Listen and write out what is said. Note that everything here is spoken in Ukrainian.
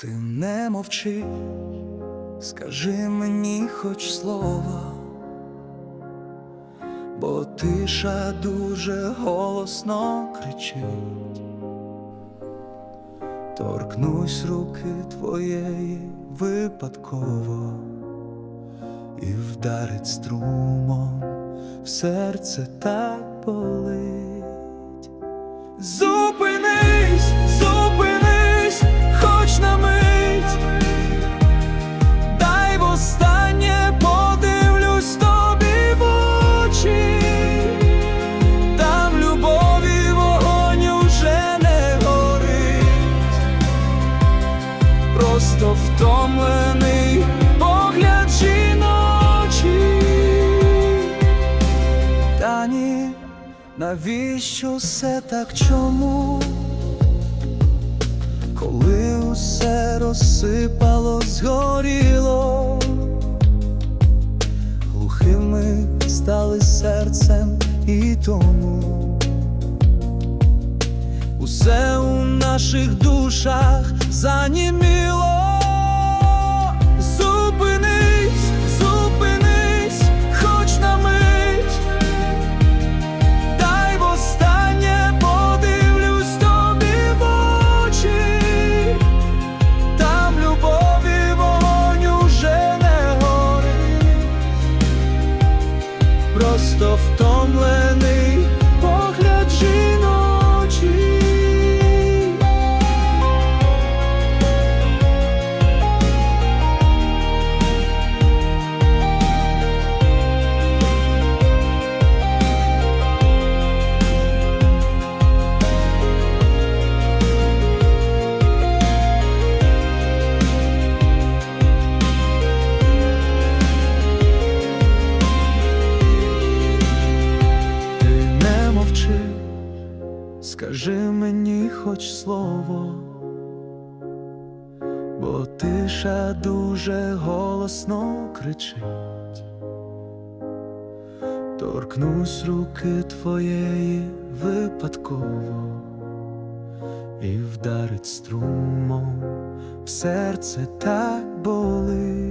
Ти не мовчи, скажи мені хоч слово, бо тиша дуже голосно кричить. Торкнусь руки твоєї випадково і вдарить струмом в серце так болить. Просто втомлений погляд жіночі. Та ні, навіщо все так чому? Коли усе розсипало, згоріло, глухими стали серцем і тому. Усе у наших душах заніміло. Скажи мені хоч слово, бо тиша дуже голосно кричить. Торкнусь руки твоєї випадково і вдарить струмом в серце так болить.